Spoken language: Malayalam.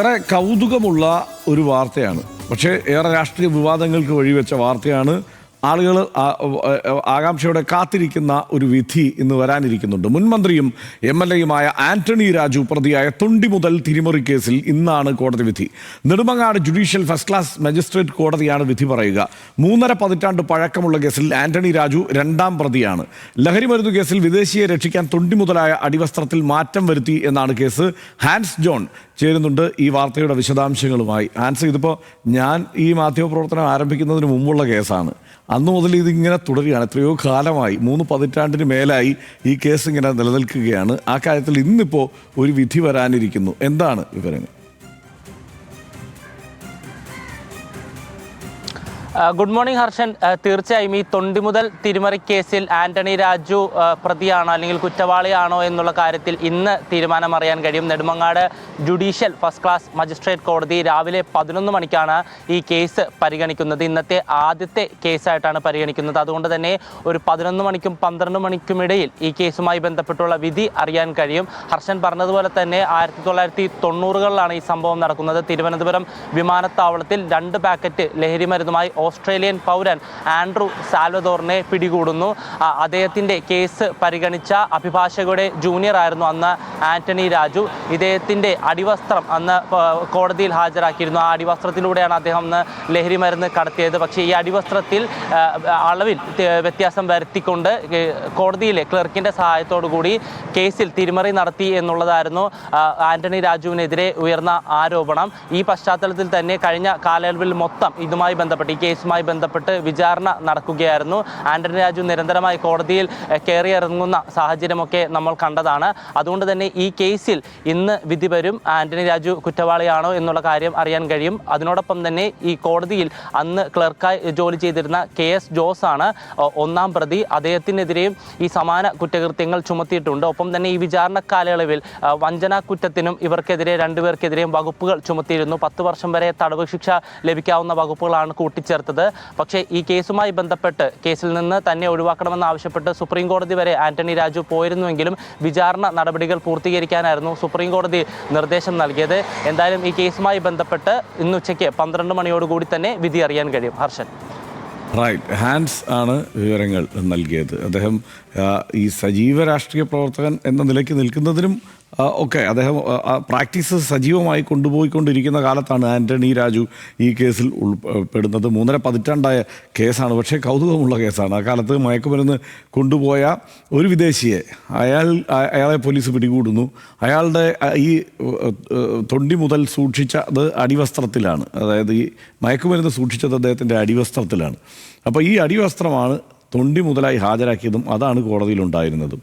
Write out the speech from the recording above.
ഏറെ കൗതുകമുള്ള ഒരു വാർത്തയാണ്. പക്ഷേ ഏറെ രാഷ്ട്രീയ വിവാദങ്ങൾക്ക് വഴിവെച്ച വാർത്തയാണ് ആളുകൾ ആകാംക്ഷയോടെ കാത്തിരിക്കുന്ന ഒരു വിധി ഇന്ന് വരാനിരിക്കുന്നുണ്ട്. മുൻ മന്ത്രിയും എം എൽ എയുമായ ആന്റണി രാജു പ്രതിയായ തൊണ്ടി മുതൽ തിരിമറി കേസിൽ ഇന്നാണ് കോടതി വിധി. Nedumangad judicial first class magistrate കോടതിയാണ് വിധി പറയുക. മൂന്നര പതിറ്റാണ്ട് പഴക്കമുള്ള കേസിൽ ആന്റണി രാജു രണ്ടാം പ്രതിയാണ്. ലഹരി മരുന്ന് കേസിൽ വിദേശിയെ രക്ഷിക്കാൻ തൊണ്ടി മുതലായ അടിവസ്ത്രത്തിൽ മാറ്റം വരുത്തി എന്നാണ് കേസ്. ഹാൻസ് ജോൺ ചേരുന്നുണ്ട് ഈ വാർത്തയുടെ വിശദാംശങ്ങളുമായി. ഹാൻസ് ഇതിപ്പോൾ ഞാൻ ഈ മാധ്യമപ്രവർത്തനം ആരംഭിക്കുന്നതിന് മുമ്പുള്ള കേസാണ്. അന്ന് മുതൽ ഇതിങ്ങനെ തുടരുകയാണ്. എത്രയോ കാലമായി മൂന്ന് പതിറ്റാണ്ടിന് മേലായി ഈ കേസ് ഇങ്ങനെ നിലനിൽക്കുകയാണ്. ആ കാര്യത്തിൽ ഇന്നിപ്പോൾ ഒരു വിധി വരാനിരിക്കുന്നു. എന്താണ് വിവരങ്ങൾ? Good morning Harshan. തീർച്ചയായും ഈ തൊണ്ടി മുതൽ തിരുമറി കേസിൽ ആന്റണി രാജു പ്രതിയാണോ അല്ലെങ്കിൽ കുറ്റവാളിയാണോ എന്നുള്ള കാര്യത്തിൽ ഇന്ന് തീരുമാനം അറിയാൻ കഴിയും. Nedumangad judicial first class magistrate കോടതി രാവിലെ പതിനൊന്ന് മണിക്കാണ് ഈ കേസ് പരിഗണിക്കുന്നത്. ഇന്നത്തെ ആദ്യത്തെ കേസായിട്ടാണ് പരിഗണിക്കുന്നത്. അതുകൊണ്ട് തന്നെ ഒരു പതിനൊന്ന് മണിക്കും പന്ത്രണ്ട് മണിക്കുമിടയിൽ ഈ കേസുമായി ബന്ധപ്പെട്ടുള്ള വിധി അറിയാൻ കഴിയും. ഹർഷൻ പറഞ്ഞതുപോലെ തന്നെ ആയിരത്തി തൊള്ളായിരത്തി തൊണ്ണൂറുകളിലാണ് ഈ സംഭവം നടക്കുന്നത്. തിരുവനന്തപുരം വിമാനത്താവളത്തിൽ രണ്ട് പാക്കറ്റ് ലഹരി മരുന്നുമായി ഓസ്ട്രേലിയൻ പൗരൻ ആൻഡ്രു സാൽവദോറിനെ പിടികൂടുന്നു. അദ്ദേഹത്തിന്റെ കേസ് പരിഗണിച്ച അഭിഭാഷകരുടെ ജൂനിയർ ആയിരുന്നു അന്ന് ആന്റണി രാജു. ഇദ്ദേഹത്തിന്റെ അടിവസ്ത്രം അന്ന് കോടതിയിൽ ഹാജരാക്കിയിരുന്നു. ആ അടിവസ്ത്രത്തിലൂടെയാണ് അദ്ദേഹം അന്ന് ലഹരി മരുന്ന് കടത്തിയത്. പക്ഷേ ഈ അടിവസ്ത്രത്തിൽ അളവിൽ വ്യത്യാസം വരുത്തിക്കൊണ്ട് കോടതിയിലെ ക്ലർക്കിന്റെ സഹായത്തോടു കൂടി കേസിൽ തിരിമറി നടത്തി എന്നുള്ളതായിരുന്നു ആന്റണി രാജുവിനെതിരെ ഉയർന്ന ആരോപണം. ഈ പശ്ചാത്തലത്തിൽ തന്നെ കഴിഞ്ഞ കാലയളവിൽ മൊത്തം ഇതുമായി ബന്ധപ്പെട്ട് ഈ കേസുമായി ബന്ധപ്പെട്ട് വിചാരണ നടക്കുകയായിരുന്നു. ആന്റണി രാജു നിരന്തരമായി കോടതിയിൽ കയറി കയറിയിറങ്ങുന്ന സാഹചര്യമൊക്കെ നമ്മൾ കണ്ടതാണ്. അതുകൊണ്ട് തന്നെ ഈ കേസിൽ ഇന്ന് വിധി വരും. ആന്റണി രാജു കുറ്റവാളിയാണോ എന്നുള്ള കാര്യം അറിയാൻ കഴിയും. അതിനോടൊപ്പം തന്നെ ഈ കോടതിയിൽ അന്ന് ക്ലർക്കായി ജോലി ചെയ്തിരുന്ന കെ എസ് ജോസ് ആണ് ഒന്നാം പ്രതി. അദ്ദേഹത്തിനെതിരെയും ഈ സമാന കുറ്റകൃത്യങ്ങൾ ചുമത്തിയിട്ടുണ്ട്. ഒപ്പം തന്നെ ഈ വിചാരണ കാലയളവിൽ വഞ്ചനാ കുറ്റത്തിനും ഇവർക്കെതിരെ രണ്ടുപേർക്കെതിരെയും വകുപ്പുകൾ ചുമത്തിയിരുന്നു. പത്ത് വർഷം വരെ തടവ് ശിക്ഷ ലഭിക്കാവുന്ന വകുപ്പുകളാണ് കൂട്ടിച്ചേർത്തത് പക്ഷേ ഈ കേസുമായി ബന്ധപ്പെട്ട് കേസിൽ നിന്ന് തന്നെ ഒഴിവാക്കണമെന്ന് ആവശ്യപ്പെട്ട് സുപ്രീം കോടതി വരെ ആന്റണി രാജു പോയിരുന്നുവെങ്കിലും വിചാരണ നടപടികൾ പൂർത്തീകരിക്കാനായിരുന്നു സുപ്രീം കോടതി നിർദ്ദേശം നൽകിയത്. എന്തായാലും ഈ കേസുമായി ബന്ധപ്പെട്ട് ഇന്ന് ഉച്ചയ്ക്ക് പന്ത്രണ്ട് മണിയോടുകൂടി തന്നെ വിധി അറിയാൻ കഴിയും. ഹർഷൻ. റൈറ്റ് ഹാൻസ് ആണ് വിവരങ്ങൾ നൽകിയത്. അദ്ദേഹം ഈ സജീവ രാഷ്ട്രീയ പ്രവർത്തകൻ എന്ന നിലയ്ക്ക് നിൽക്കുന്നതിനും ഒക്കെ അദ്ദേഹം പ്രാക്ടീസ് സജീവമായി കൊണ്ടുപോയിക്കൊണ്ടിരിക്കുന്ന കാലത്താണ് ആന്റണി രാജു ഈ കേസിൽ ഉൾപ്പെടുന്നത് മൂന്നര പതിറ്റാണ്ടായ കേസാണ് പക്ഷേ കൗതുകമുള്ള കേസാണ്. ആ കാലത്ത് മയക്കുമരുന്ന് കൊണ്ടുപോയ ഒരു വിദേശിയെ അയാൾ അയാളെ പോലീസ് പിടികൂടുന്നു. അയാളുടെ ഈ തൊണ്ടി മുതൽ സൂക്ഷിച്ചത് അടിവസ്ത്രത്തിലാണ്. അതായത് ഈ മയക്കുമരുന്ന് സൂക്ഷിച്ചത് അദ്ദേഹത്തിന്റെ അടിവസ്ത്രത്തിലാണ്. അപ്പോൾ ഈ അടിവസ്ത്രമാണ് തൊണ്ടി മുതലായി ഹാജരാക്കിയതും അതാണ് കോടതിയിലുണ്ടായിരുന്നതും.